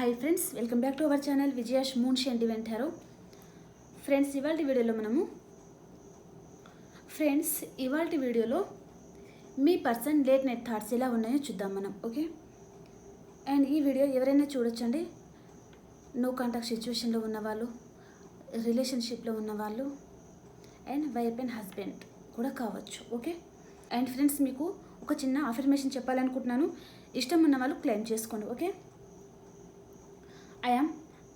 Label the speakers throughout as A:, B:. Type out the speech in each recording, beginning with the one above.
A: Hi friends welcome back to our channel విజయాష్ మూన్ షెంటి వెంటారు ఫ్రెండ్స్ ఇవాళ వీడియోలో మనము ఫ్రెండ్స్ ఇవాళ వీడియోలో మీ పర్సన్ లేట్ నైట్ థాట్స్ ఎలా ఉన్నాయో చూద్దాం మనం ఓకే అండ్ ఈ వీడియో ఎవరైనా చూడొచ్చండి? నో కాంటాక్ట్ సిచ్యువేషన్లో ఉన్నవాళ్ళు రిలేషన్షిప్లో ఉన్నవాళ్ళు అండ్ వైఫ్ అండ్ హస్బెండ్ కూడా కావచ్చు ఓకే అండ్ ఫ్రెండ్స్ మీకు ఒక చిన్న అఫర్మేషన్ చెప్పాలనుకుంటున్నాను. ఇష్టం ఉన్న వాళ్ళు క్లెయిమ్ చేసుకోండి okay I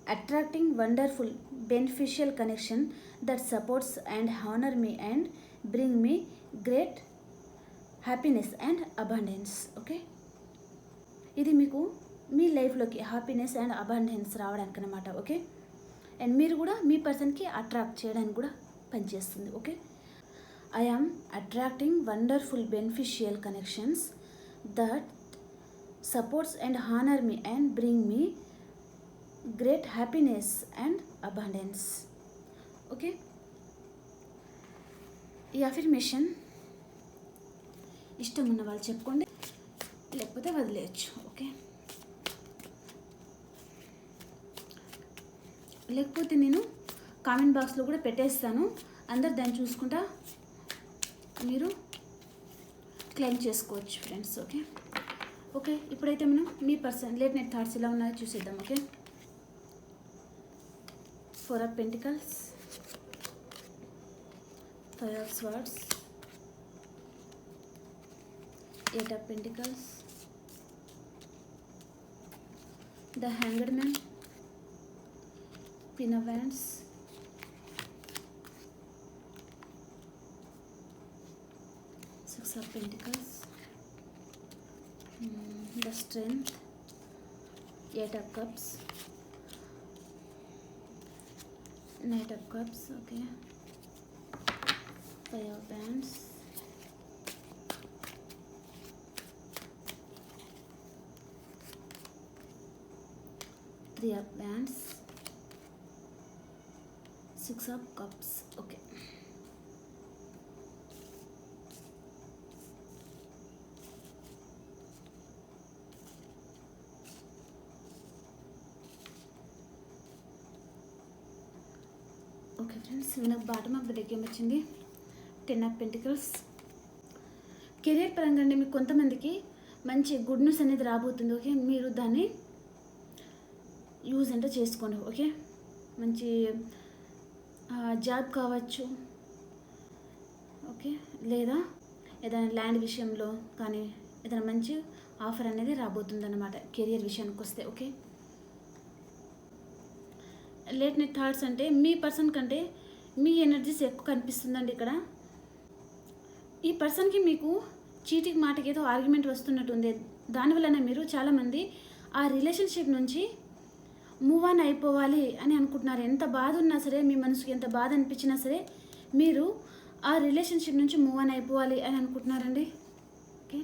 A: attracting wonderful beneficial connection that supports and honour me and bring me great happiness and abundance okay ఇది మీకు మీ లైఫ్లోకి హ్యాపీనెస్ అండ్ అబండెన్స్ రావడానికి అనమాట ఓకే అండ్ మీరు కూడా మీ పర్సన్కి అట్రాక్ట్ చేయడానికి కూడా పనిచేస్తుంది okay I am attracting wonderful beneficial connections that supports and honour me and bring me great happiness and abundance okay ఈ అఫర్మేషన్ ఇష్టం ఉన్న వాళ్ళు చెప్పుకోండి. లేకపోతే వదిలేయచ్చు. ఓకే లేకపోతే నేను కామెంట్ బాక్స్లో కూడా పెట్టేస్తాను. అందరు దాన్ని చూసుకుంటా మీరు క్లెయిమ్ చేసుకోవచ్చు ఫ్రెండ్స్ ఓకే ఓకే ఇప్పుడైతే మనం మీ పర్సన్ లేట్ నైట్ థాట్స్ ఎలా ఉన్నాయో చూసేద్దాం. Okay four of pentacles. Five of swords. Eight of pentacles. The hanged man queen of wands. Six of pentacles. Hmm, the strength. Eight of cups Knight of Cups, okay. Five of Wands. Three of Wands. Six of Cups, okay. Okay friends నాకు bottom of the deck ఏమొచ్చింది ten of pentacles career పరంగా అండి మీకు కొంతమందికి మంచి good news అనేది రాబోతుంది okay మీరు దాన్ని యూజ్ అంటే చేసుకోండి ఓకే మంచి జాబ్ కావచ్చు ఓకే లేదా ఏదైనా ల్యాండ్ విషయంలో కానీ ఏదైనా మంచి ఆఫర్ అనేది రాబోతుంది అనమాట కెరియర్ విషయానికి వస్తే ఓకే లేట్ నైట్ థాట్స్ అంటే మీ పర్సన్ కంటే మీ ఎనర్జీస్ ఎక్కువ కనిపిస్తుందండి ఇక్కడ. ఈ పర్సన్కి మీకు చీటికి మాటకి ఏదో ఆర్గ్యుమెంట్ వస్తున్నట్టుంది దానివలన మీరు చాలామంది ఆ రిలేషన్షిప్ నుంచి మూవ్ ఆన్ అయిపోవాలి అని అనుకుంటున్నారు. ఎంత బాధ ఉన్నా సరే మీ మనసుకి ఎంత బాధ అనిపించినా సరే మీరు ఆ రిలేషన్షిప్ నుంచి మూవ్ ఆన్ అయిపోవాలి అని అనుకుంటున్నారండి. ఓకే?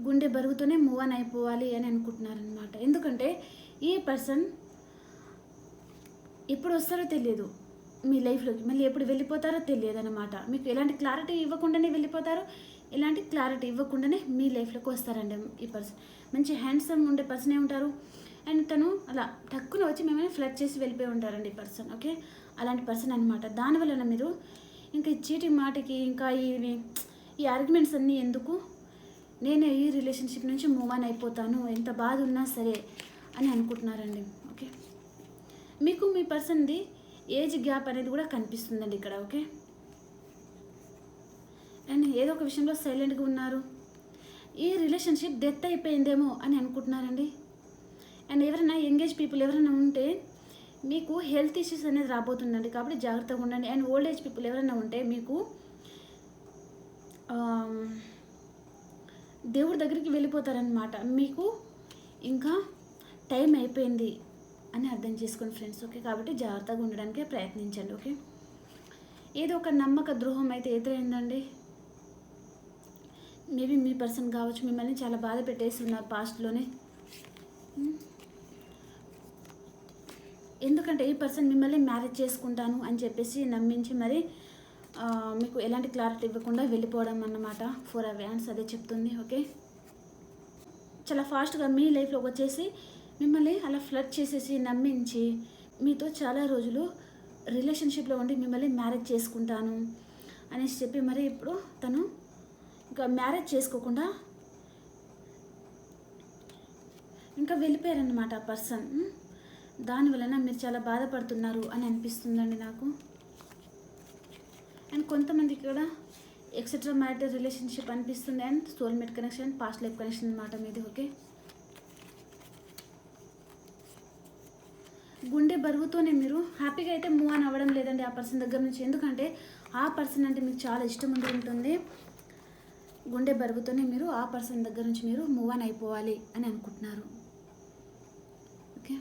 A: గుండె బరువుతోనే మూవ్ ఆన్ అయిపోవాలి అని అనుకుంటున్నారనమాట ఎందుకంటే ఈ పర్సన్ ఎప్పుడు వస్తారో తెలియదు. మీ లైఫ్లోకి మళ్ళీ ఎప్పుడు వెళ్ళిపోతారో తెలియదు అనమాట మీకు ఎలాంటి క్లారిటీ ఇవ్వకుండానే వెళ్ళిపోతారు ఎలాంటి క్లారిటీ ఇవ్వకుండానే మీ లైఫ్లోకి వస్తారండి ఈ పర్సన్ మంచి హ్యాండ్సమ్ ఉండే పర్సనే ఉంటారు. అండ్ తను అలా టక్కున వచ్చి మేమైనా ఫ్లడ్ చేసి వెళ్ళిపోయి ఉంటారండి ఈ పర్సన్ ఓకే అలాంటి పర్సన్ అనమాట దానివలన మీరు ఇంకా ఈ చీటింగ్ మాటకి ఇంకా ఈ ఈ ఆర్గ్యుమెంట్స్ అన్నీ ఎందుకు? నేను ఈ రిలేషన్షిప్ నుంచి మూవ్ ఆన్ అయిపోతాను ఎంత బాధ ఉన్నా సరే అని అనుకుంటున్నారండి ఓకే మీకు మీ పర్సన్ది ఏజ్ గ్యాప్ అనేది కూడా కనిపిస్తుందండి ఇక్కడ ఓకే? అండ్ ఏదో ఒక విషయంలో సైలెంట్గా ఉన్నారు. ఈ రిలేషన్షిప్ డెత్ అయిపోయిందేమో అని అనుకుంటున్నారండి. అండ్ ఎవరైనా ఎంగేజ్ పీపుల్ ఎవరైనా ఉంటే మీకు హెల్త్ ఇష్యూస్ అనేది రాబోతుందండి. కాబట్టి జాగ్రత్తగా ఉండండి. అండ్ ఓల్డ్ ఏజ్ పీపుల్ ఎవరైనా ఉంటే మీకు దేవుడి దగ్గరికి వెళ్ళిపోతారనమాట మీకు ఇంకా టైం అయిపోయింది. అని అర్థం చేసుకోండి ఫ్రెండ్స్ ఓకే? కాబట్టి జాగ్రత్తగా ఉండడానికే ప్రయత్నించండి ఓకే? ఏదో ఒక నమ్మక ద్రోహం అయితే ఎదురైందండి. మేబీ మీ పర్సన్ కావచ్చు మిమ్మల్ని చాలా బాధ పెట్టేసి ఉన్నారు పాస్ట్లోనే ఎందుకంటే ఈ పర్సన్ మిమ్మల్ని మ్యారేజ్ చేసుకుంటాను అని చెప్పేసి నమ్మించి మరి మీకు ఎలాంటి క్లారిటీ ఇవ్వకుండా వెళ్ళిపోవడం అన్నమాట. ఫోర్ అవేన్స్ అదే చెప్తుంది ఓకే? చాలా ఫాస్ట్గా మీ లైఫ్లోకి వచ్చేసి మిమ్మల్ని అలా ఫ్లడ్ చేసేసి నమ్మించి మీతో చాలా రోజులు రిలేషన్షిప్లో ఉండి మిమ్మల్ని మ్యారేజ్ చేసుకుంటాను అనేసి చెప్పి మరి ఇప్పుడు తను ఇంకా మ్యారేజ్ చేసుకోకుండా ఇంకా వెళ్ళిపోయారనమాట ఆ పర్సన్ దానివలన మీరు చాలా బాధపడుతున్నారు అని అనిపిస్తుందండి నాకు. అండ్ కొంతమంది కూడా ఎక్సెట్రా మ్యారిటల్ రిలేషన్షిప్ అనిపిస్తుంది and soulmate connection past life connection అనమాట మీది ఓకే గుండె బరువుతోనే మీరు హ్యాపీగా అయితే మూవ్ అని అవ్వడం లేదండి ఆ పర్సన్ దగ్గర నుంచి. ఎందుకంటే ఆ పర్సన్ అంటే మీకు చాలా ఇష్టం ఉండి ఉంటుంది. గుండె బరువుతోనే మీరు ఆ పర్సన్ దగ్గర నుంచి మీరు మూవ్ అని అయిపోవాలి అని అనుకుంటున్నారు. ఓకే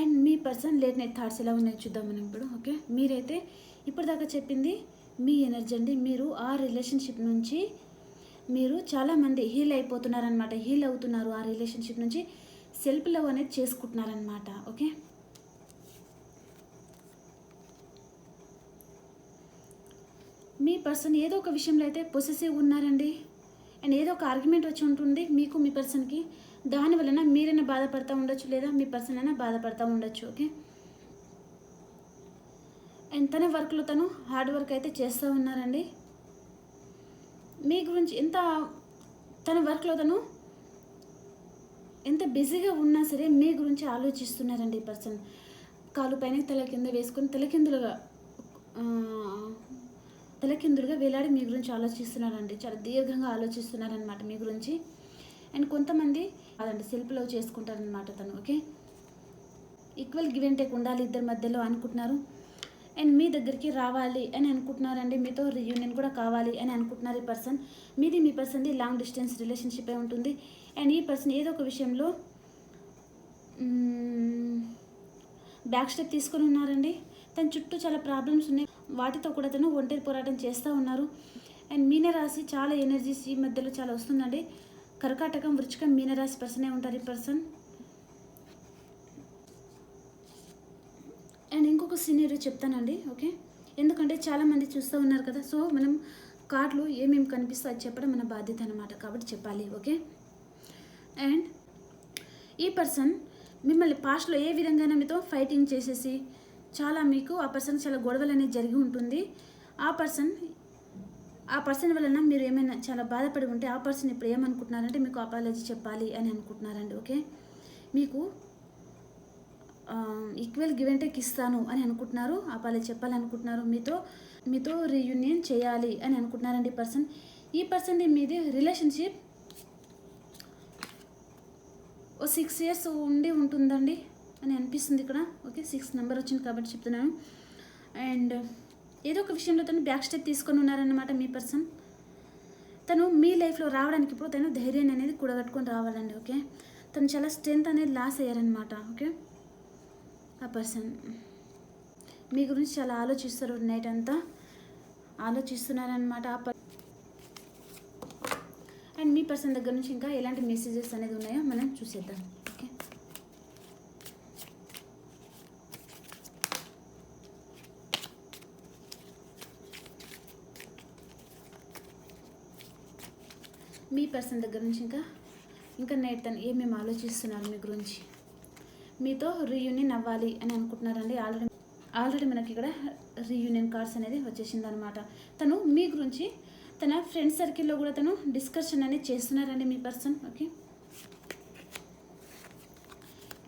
A: అండ్ మీ పర్సన్ లేట్ నైట్ థాట్స్ ఎలా ఉన్నాయి చూద్దాం మనం ఇప్పుడు. ఓకే మీరైతే ఇప్పటిదాకా చెప్పింది మీ ఎనర్జీ అండి. మీరు ఆ రిలేషన్షిప్ నుంచి మీరు చాలామంది హీల్ అయిపోతున్నారనమాట హీల్ అవుతున్నారు ఆ రిలేషన్షిప్ నుంచి. సెల్ఫ్ లవ్ అనేది చేసుకుంటున్నారనమాట ఓకే? మీ పర్సన్ ఏదో ఒక విషయంలో అయితే పొసెసివ్ ఉన్నారండి. అండ్ ఏదో ఒక ఆర్గ్యుమెంట్ వచ్చి ఉంటుంది మీకు మీ పర్సన్కి దాని వలన మీరైనా బాధపడతా ఉండొచ్చు లేదా మీ పర్సన్ అయినా బాధపడతా ఉండొచ్చు ఓకే? అండ్ తన వర్క్లో తను హార్డ్ వర్క్ అయితే చేస్తూ ఉన్నారండి. మీ గురించి ఎంత తన వర్క్లో తను ఎంత బిజీగా ఉన్నా సరే మీ గురించి ఆలోచిస్తున్నారండి ఈ పర్సన్. కాలు పైన తల కింద వేసుకొని తలకిందులుగా తలకిందులుగా వేలాడి మీ గురించి ఆలోచిస్తున్నారండి. చాలా దీర్ఘంగా ఆలోచిస్తున్నారనమాట మీ గురించి. అండ్ కొంతమంది అదండి సెల్ఫ్ లవ్ చేసుకుంటారనమాట తను okay? Equal give and take ఉండాలి ఇద్దరి మధ్యలో అనుకుంటున్నారు. అండ్ మీ దగ్గరికి రావాలి అని అనుకుంటున్నారండి. మీతో రియూనియన్ కూడా కావాలి అని అనుకుంటున్నారు ఈ పర్సన్. మీది మీ పర్సన్ది లాంగ్ డిస్టెన్స్ రిలేషన్షిప్ ఉంటుంది. అండ్ ఈ పర్సన్ ఏదో ఒక విషయంలో బ్యాక్ స్టెప్ తీసుకొని ఉన్నారండి. తన చుట్టూ చాలా ప్రాబ్లమ్స్ ఉన్నాయి. వాటితో కూడా తను ఒంటరి పోరాటం చేస్తూ ఉన్నారు. అండ్ మీనరాశి చాలా ఎనర్జీస్ ఈ మధ్యలో చాలా వస్తుందండి. కర్కాటకం వృచ్చికం మీనరాశి పర్సనే ఉంటారు ఈ పర్సన్ అండ్ ఇంకొక సీనియర్ చెప్తానండి ఓకే ఎందుకంటే చాలామంది చూస్తూ ఉన్నారు కదా. సో మనం కార్డులు ఏమేమి కనిపిస్తో అది చెప్పడం మన బాధ్యత అనమాట కాబట్టి చెప్పాలి ఓకే అండ్ ఈ పర్సన్ మిమ్మల్ని పాస్ట్లో ఏ విధంగా మీతో ఫైటింగ్ చేసేసి చాలా మీకు ఆ పర్సన్ చాలా గొడవలు అనేది జరిగి ఉంటుంది. ఆ పర్సన్ ఆ పర్సన్ వలన మీరు ఏమైనా చాలా బాధపడి ఉంటే ఆ పర్సన్ ఇప్పుడు ఏమనుకుంటున్నారంటే మీకు అపాలజీ చెప్పాలి అని అనుకుంటున్నారండి ఓకే? మీకు ఈక్వల్ గివ్ అండ్ టేక్ ఇస్తాను అని అనుకుంటున్నారు అపాలజీ చెప్పాలనుకుంటున్నారు మీతో మీతో రీయూనియన్ చేయాలి అని అనుకుంటున్నారండి ఈ పర్సన్ ఈ పర్సన్ మీది రిలేషన్షిప్ ఓ సిక్స్ ఇయర్స్ ఉండి ఉంటుందండి అని అనిపిస్తుంది ఇక్కడ. ఓకే సిక్స్ నెంబర్ వచ్చింది కాబట్టి చెప్తున్నాను. అండ్ ఏదో ఒక విషయంలో తను బ్యాక్ స్టెప్ తీసుకొని ఉన్నారన్నమాట మీ పర్సన్. తను మీ లైఫ్లో రావడానికి ఇప్పుడు తను ధైర్యాన్ని అనేది కూడగట్టుకొని రావాలండి ఓకే? తను చాలా స్ట్రెంత్ అనేది లాస్ అయ్యారనమాట ఓకే? ఆ పర్సన్. మీ గురించి చాలా ఆలోచిస్తారు నైట్ అంతా. ఆలోచిస్తున్నారనమాట ఆ పర్ అండ్ మీ పర్సన్ దగ్గర నుంచి ఇంకా ఎలాంటి మెసేజెస్ అనేది ఉన్నాయో మనం చూసేద్దాం. ఓకే? మీ పర్సన్ దగ్గర నుంచి ఇంకా ఇంకా నైట్ తను ఏమేమి ఆలోచిస్తున్నారు మీ గురించి? మీతో రీయూనియన్ అవ్వాలి అని అనుకుంటున్నారండి. ఆల్రెడీ ఆల్రెడీ మనకి ఇక్కడ రీయూనియన్ కార్డ్స్ అనేది వచ్చేసింది అనమాట తను మీ గురించి తన ఫ్రెండ్ సర్కిల్లో కూడా తను డిస్కషన్ అనేది చేస్తున్నారండి మీ పర్సన్ ఓకే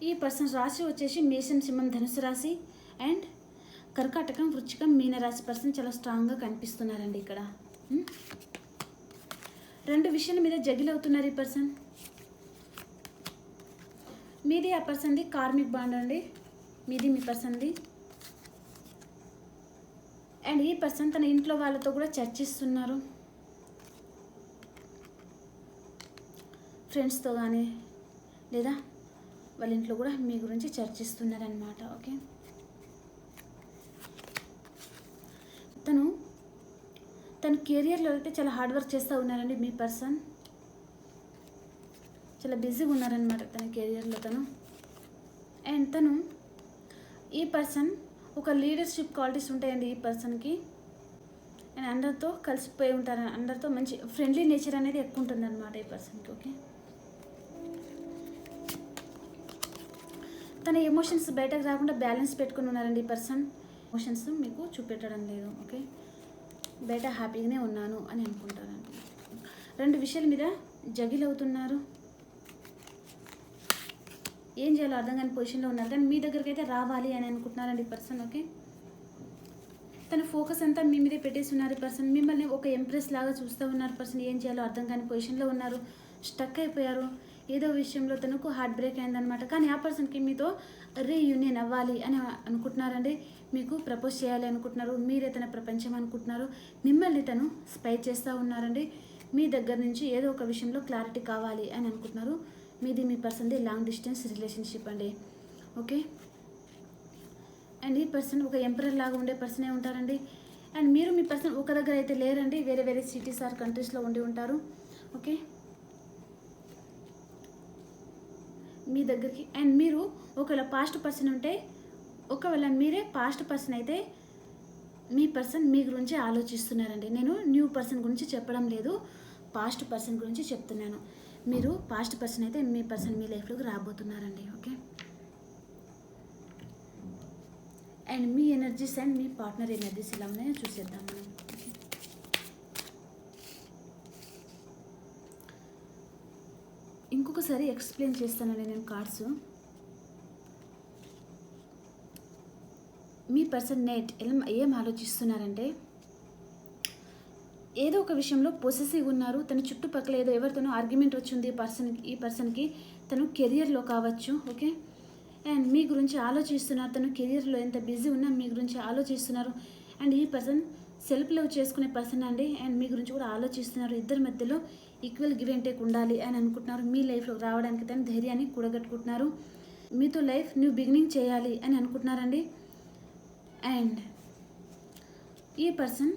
A: ఈ పర్సన్ రాశి వచ్చేసి మేషం సింహం ధనుసు రాశి అండ్ కర్కాటకం వృచ్చికం మీనరాశి పర్సన్ చాలా స్ట్రాంగ్గా కనిపిస్తున్నారండి ఇక్కడ. Hmm? రెండు విషయాల మీద జగిల్ అవుతున్నారు ఈ పర్సన్ మీది ఆ పర్సన్ది కార్మిక్ బాండ్ అండి. మీది మీ పర్సన్ది అండ్ ఈ పర్సన్ తన ఇంట్లో వాళ్ళతో కూడా చర్చిస్తున్నారు. ఫ్రెండ్స్తో కానీ లేదా వాళ్ళ ఇంట్లో కూడా మీ గురించి చర్చిస్తున్నారనమాట ఓకే? తను తన కెరియర్లో అయితే చాలా హార్డ్ వర్క్ చేస్తూ ఉన్నారండి మీ పర్సన్ చాలా బిజీగా ఉన్నారనమాట తన కెరియర్లో తను. అండ్ తను ఈ పర్సన్ ఒక లీడర్షిప్ క్వాలిటీస్ ఉంటాయండి ఈ పర్సన్కి అండ్ అందరితో కలిసిపోయి ఉంటారు అందరితో మంచి ఫ్రెండ్లీ నేచర్ అనేది ఎక్కువ ఉంటుంది అనమాట ఈ పర్సన్కి ఓకే? తన ఎమోషన్స్ బయటకు రాకుండా బ్యాలెన్స్ పెట్టుకుని ఉన్నారండి ఈ పర్సన్ ఎమోషన్స్ మీకు చూపెట్టడం లేదు ఓకే? బయట హ్యాపీగానే ఉన్నాను అని అనుకుంటారండి. రెండు విషయాల మీద జగిల్ అవుతున్నారు. ఏం చేయాలో అర్థం కాని పొజిషన్లో ఉన్నారు. కానీ మీ దగ్గరికి అయితే రావాలి అని అనుకుంటున్నారండి ఈ పర్సన్ ఓకే? తన ఫోకస్ అంతా మీ మీదే పెట్టేసి ఉన్నారు పర్సన్ మిమ్మల్ని ఒక ఎంప్రెస్ లాగా చూస్తూ ఉన్నారు పర్సన్ ఏం చేయాలో అర్థం కాని పొజిషన్లో ఉన్నారు. స్టక్ అయిపోయారు. ఏదో విషయంలో తనకు హార్ట్ బ్రేక్ అయిందనమాట కానీ ఆ పర్సన్కి మీతో రీయూనియన్ అవ్వాలి అని అనుకుంటున్నారండి. మీకు ప్రపోజ్ చేయాలి అనుకుంటున్నారు. మీరే తన ప్రపంచం అనుకుంటున్నారు. మిమ్మల్ని తను స్పై చేస్తూ ఉన్నారండి. మీ దగ్గర నుంచి ఏదో ఒక విషయంలో క్లారిటీ కావాలి అని అనుకుంటున్నారు. మీది మీ పర్సన్ది లాంగ్ డిస్టెన్స్ రిలేషన్షిప్ అండి. ఓకే? అండ్ ఈ పర్సన్ ఒక ఎంపరర్ లాగా ఉండే పర్సనే ఉంటారండి. అండ్ మీరు మీ పర్సన్ ఒక దగ్గర అయితే లేరండి. వేరే వేరే సిటీస్ ఆర్ కంట్రీస్లో ఉండి ఉంటారు. ఓకే? మీ దగ్గరికి అండ్ మీరు ఒకవేళ పాస్ట్ పర్సన్ ఉంటే ఒకవేళ మీరే పాస్ట్ పర్సన్ అయితే మీ పర్సన్ మీ గురించి ఆలోచిస్తున్నారండి. నేను న్యూ పర్సన్ గురించి చెప్పడం లేదు పాస్ట్ పర్సన్ గురించి చెప్తున్నాను. మీరు పాస్ట్ పర్సన్ అయితే మీ పర్సన్ మీ లైఫ్లోకి రాబోతున్నారండి ఓకే అండ్ మీ ఎనర్జీస్ అండ్ మీ పార్ట్నర్ ఎనర్జీస్ ఇలా ఉన్నాయో చూసేద్దాం. మనం ఓకే ఇంకొకసారి ఎక్స్ప్లెయిన్ చేస్తానండి నేను కార్డ్స్. మీ పర్సన్ నేట్ ఎలా ఏం ఆలోచిస్తున్నారంటే ఏదో ఒక విషయంలో పొసెసివ్ ఉన్నారు తన చుట్టుపక్కల ఏదో ఎవరితోనో ఆర్గ్యుమెంట్ వచ్చింది ఈ పర్సన్కి ఈ పర్సన్కి తను కెరియర్లో కావచ్చు ఓకే? అండ్ మీ గురించి ఆలోచిస్తున్నారు తను కెరియర్లో ఎంత బిజీ ఉన్నా మీ గురించి ఆలోచిస్తున్నారు. అండ్ ఈ పర్సన్ సెల్ఫ్ లవ్ చేసుకునే పర్సన్ అండి అండ్ మీ గురించి కూడా ఆలోచిస్తున్నారు ఇద్దరి మధ్యలో. ఈక్వల్ గివ్ అండ్ టేక్ ఉండాలి అని అనుకుంటున్నారు. మీ లైఫ్లోకి రావడానికి తను ధైర్యాన్ని కూడగట్టుకుంటున్నారు. మీతో లైఫ్ న్యూ బిగినింగ్ చేయాలి అని అనుకుంటున్నారండి. అండ్ ఈ పర్సన్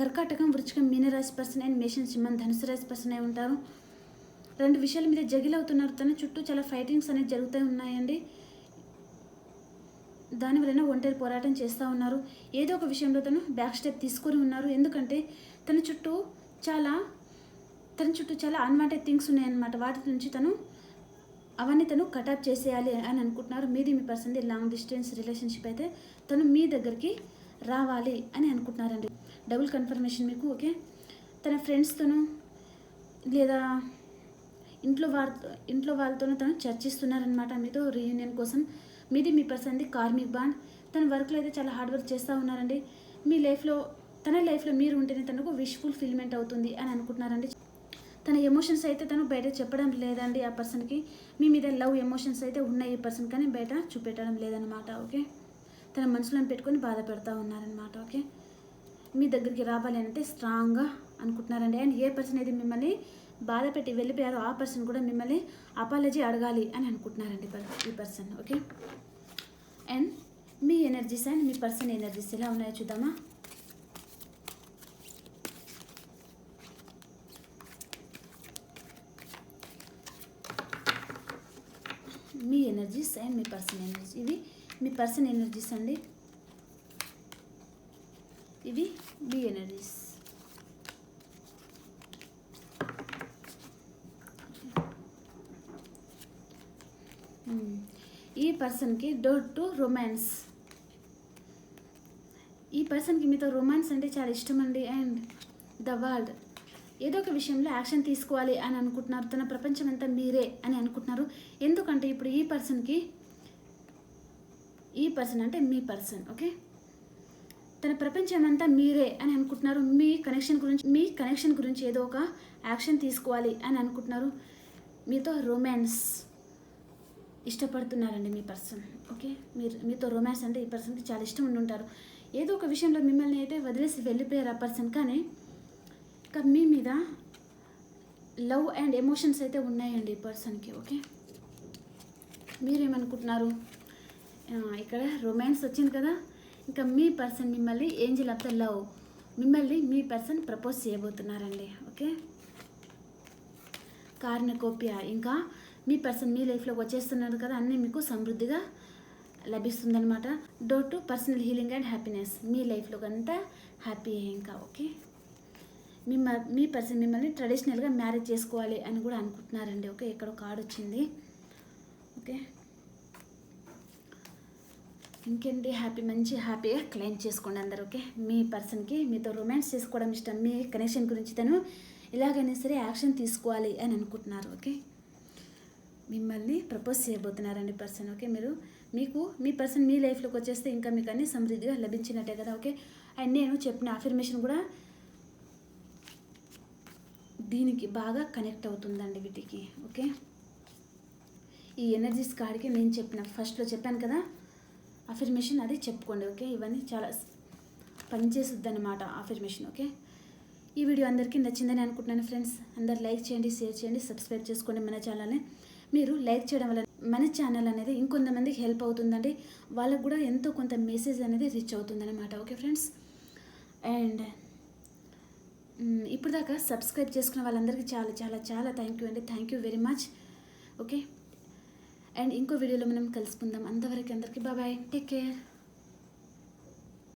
A: కర్కాటకం వృచ్చికం మీనరాశి పర్సన్ అండ్ మేషన్ సింహం ధనుసు రాశి పర్సన్ అయి ఉంటారు. రెండు విషయాల మీద జగిలవుతున్నారు. తన చుట్టూ చాలా ఫైటింగ్స్ అనేవి జరుగుతూ ఉన్నాయండి. దానివలన ఒంటరి పోరాటం చేస్తూ ఉన్నారు. ఏదో ఒక విషయంలో తను బ్యాక్ స్టెప్ తీసుకొని ఉన్నారు. ఎందుకంటే తన చుట్టూ చాలా తన చుట్టూ చాలా అన్వాంటెడ్ థింగ్స్ ఉన్నాయన్నమాట. వాటి నుంచి తను అవన్నీ తను కటాప్ చేసేయాలి అని అనుకుంటున్నారు. మీది మీ పర్సన్ది లాంగ్ డిస్టెన్స్ రిలేషన్షిప్ అయితే తను మీ దగ్గరికి రావాలి అని అనుకుంటున్నారండి. డబుల్ కన్ఫర్మేషన్ మీకు ఓకే తన ఫ్రెండ్స్తోనూ లేదా ఇంట్లో వారితో ఇంట్లో వాళ్ళతోనూ తను చర్చిస్తున్నారనమాట మీతో రీయూనియన్ కోసం మీది మీ పర్సన్ది కార్మిక్ బాండ్ తన వర్క్లో అయితే చాలా హార్డ్ వర్క్ చేస్తూ ఉన్నారండి. మీ లైఫ్లో తన లైఫ్లో మీరు ఉంటేనే తనకు విష్ ఫుల్ఫిల్మెంట్ అవుతుంది అని అనుకుంటున్నారండి. తన ఎమోషన్స్ అయితే తను బయట చెప్పడం లేదండి ఆ పర్సన్కి మీ మీద లవ్ ఎమోషన్స్ అయితే ఉన్నాయి ఈ పర్సన్ కానీ బయట చూపెట్టడం లేదనమాట ఓకే? తన మనసులో పెట్టుకొని బాధ పెడతా ఉన్నారనమాట ఓకే? మీ దగ్గరికి రావాలి అంటే స్ట్రాంగ్గా అనుకుంటున్నారండి. అండ్ ఏ పర్సన్ అయితే మిమ్మల్ని బాధ పెట్టి వెళ్ళిపోయారో ఆ పర్సన్ కూడా మిమ్మల్ని అపాలజీ అడగాలి అని అనుకుంటున్నారండి పర్- ఈ పర్సన్ ఓకే? అండ్ మీ ఎనర్జీస్ అండ్ మీ పర్సన్ ఎనర్జీస్ ఎలా ఉన్నాయో చూద్దామా మీ ఎనర్జీస్ అండ్ మీ పర్సన్ ఎనర్జీ. ఇవి మీ పర్సన్ ఎనర్జీస్ అండి. ఇవి మీ ఎనర్జీస్. ఈ పర్సన్కి డోర్ టు రొమాన్స్. ఈ పర్సన్కి మీతో రొమాన్స్ అంటే చాలా ఇష్టం అండి. అండ్ ద వరల్డ్ ఏదో ఒక విషయంలో యాక్షన్ తీసుకోవాలి అని అనుకుంటున్నారు. తన ప్రపంచం అంతా మీరే అని అనుకుంటున్నారు. ఎందుకంటే ఇప్పుడు ఈ పర్సన్కి ఈ పర్సన్ అంటే మీ పర్సన్ ఓకే? తన ప్రపంచం అంతా మీరే అని అనుకుంటున్నారు. మీ కనెక్షన్ గురించి మీ కనెక్షన్ గురించి ఏదో ఒక యాక్షన్ తీసుకోవాలి అని అనుకుంటున్నారు. మీతో రొమాన్స్ ఇష్టపడుతున్నారండి మీ పర్సన్ ఓకే? మీరు మీతో రొమాన్స్ అంటే ఈ పర్సన్కి చాలా ఇష్టం ఉండి ఉంటారు. ఏదో ఒక విషయంలో మిమ్మల్ని అయితే వదిలేసి వెళ్ళిపోయారు ఆ పర్సన్ కానీ ఇంకా మీ మీద లవ్ అండ్ ఎమోషన్స్ అయితే ఉన్నాయండి ఈ పర్సన్కి ఓకే? మీరేమనుకుంటున్నారు? ఇక్కడ రొమాన్స్ వచ్చింది కదా ఇంకా మీ పర్సన్ మిమ్మల్ని ఏంజిల్ ఆఫ్ ద లవ్ మిమ్మల్ని మీ పర్సన్ ప్రపోజ్ చేయబోతున్నారండి ఓకే? కారణకోప్య ఇంకా మీ పర్సన్ మీ లైఫ్లోకి వచ్చేస్తున్నారు కదా అన్నీ మీకు సమృద్ధిగా లభిస్తుందనమాట door to personal healing and happiness మీ లైఫ్లోకి అంతా హ్యాపీ ఇంకా ఓకే? మీ మీ పర్సన్ మిమ్మల్ని ట్రెడిషనల్గా మ్యారేజ్ చేసుకోవాలి అని కూడా అనుకుంటున్నారండి. ఓకే ఇక్కడ కార్డ్ వచ్చింది. ఓకే. ఇంకేంటి? హ్యాపీ మంచి హ్యాపీగా క్లెయిమ్ చేసుకోండి అందరు ఓకే? మీ పర్సన్కి మీతో రొమాన్స్ చేసుకోవడం ఇష్టం. మీ కనెక్షన్ గురించి తను ఎలాగైనా సరే యాక్షన్ తీసుకోవాలి అని అనుకుంటున్నారు ఓకే? మిమ్మల్ని ప్రపోజ్ చేయబోతున్నారండి పర్సన్ ఓకే? మీరు మీకు మీ పర్సన్ మీ లైఫ్లోకి వచ్చేస్తే ఇంకా మీకు అన్ని సమృద్ధిగా లభించినట్టే కదా ఓకే? అండ్ నేను చెప్పిన అఫర్మేషన్ కూడా దీనికి బాగా కనెక్ట్ అవుతుందండి వీటికి ఓకే? ఈ ఎనర్జీస్ కార్డ్కి నేను చెప్పిన ఫస్ట్లో చెప్పాను కదా? అఫర్మేషన్ అది చెప్పుకోండి ఓకే? ఇవన్నీ చాలా పనిచేస్తుంది అనమాట అఫర్మేషన్ ఓకే? ఈ వీడియో అందరికీ నచ్చిందని అనుకుంటున్నాను ఫ్రెండ్స్ అందరు లైక్ చేయండి షేర్ చేయండి సబ్స్క్రైబ్ చేసుకోండి మన ఛానల్ని మీరు లైక్ చేయడం వల్ల మన ఛానల్ అనేది ఇంకొంతమందికి హెల్ప్ అవుతుందండి. వాళ్ళకు కూడా ఎంతో కొంత మెసేజ్ అనేది రీచ్ అవుతుందన్నమాట ఓకే ఫ్రెండ్స్ అండ్ ఇప్పుడు దాకా సబ్స్క్రైబ్ చేసుకున్న వాళ్ళందరికీ చాలా చాలా చాలా థ్యాంక్ యూ అండి. Thank you very much okay and ఇంకో వీడియోలో మనం కలుసుకుందాం. అంతవరకు అందరికీ బాబాయ్ టేక్ కేర్